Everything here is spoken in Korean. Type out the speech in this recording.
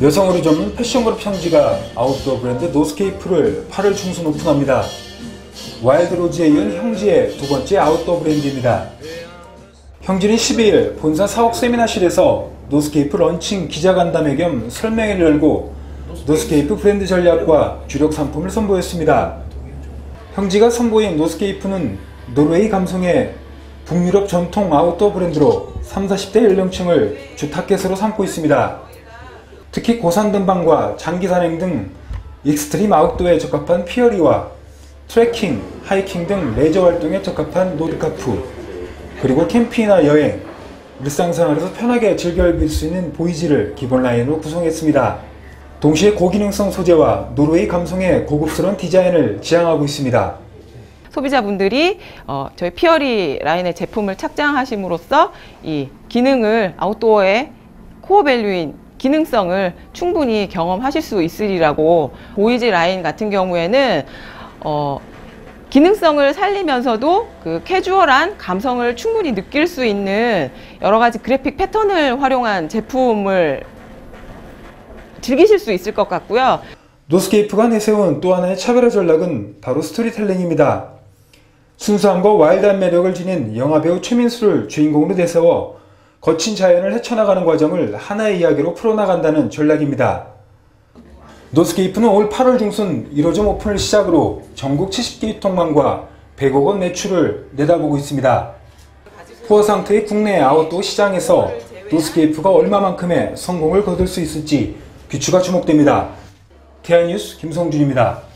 여성으로 전문 패션 그룹 형지가 아웃도어 브랜드 노스케이프를 8월 중순 오픈합니다. 와일드로즈에 이은 형지의 두 번째 아웃도어 브랜드입니다. 형진은 12일 본사 사옥 세미나실에서 노스케이프 런칭 기자간담회 겸 설명회를 열고 노스케이프 브랜드 전략과 주력 상품을 선보였습니다. 형지가 선보인 노스케이프는 노르웨이 감성의 북유럽 전통 아웃도어 브랜드로 3, 40대 연령층을 주 타겟으로 삼고 있습니다. 특히 고산 등반과 장기 산행 등 익스트림 아웃도어에 적합한 피어리와 트레킹, 하이킹 등 레저 활동에 적합한 노드카프, 그리고 캠핑이나 여행, 일상생활에서 편하게 즐길 수 있는 보이지를 기본 라인으로 구성했습니다. 동시에 고기능성 소재와 노르웨이 감성의 고급스러운 디자인을 지향하고 있습니다. 소비자분들이 어, 저희 피어리 라인의 제품을 착장하심으로써 이 기능을 아웃도어의 코어 밸류인 기능성을 충분히 경험하실 수 있으리라고 보이지 라인 같은 경우에는 어, 기능성을 살리면서도 그 캐주얼한 감성을 충분히 느낄 수 있는 여러 가지 그래픽 패턴을 활용한 제품을 즐기실 수 있을 것 같고요. 노스케이프가 내세운 또 하나의 차별화 전략은 바로 스토리텔링입니다. 순수함과 와일드한 매력을 지닌 영화배우 최민수를 주인공으로 내세워 거친 자연을 헤쳐나가는 과정을 하나의 이야기로 풀어나간다는 전략입니다. 노스케이프는 올 8월 중순 1호점 오픈을 시작으로 전국 70개 유통망과 100억 원 매출을 내다보고 있습니다. 포화 상태의 국내 아웃도어 시장에서 노스케이프가 얼마만큼의 성공을 거둘 수 있을지 귀추가 주목됩니다. 대한뉴스 김성준입니다.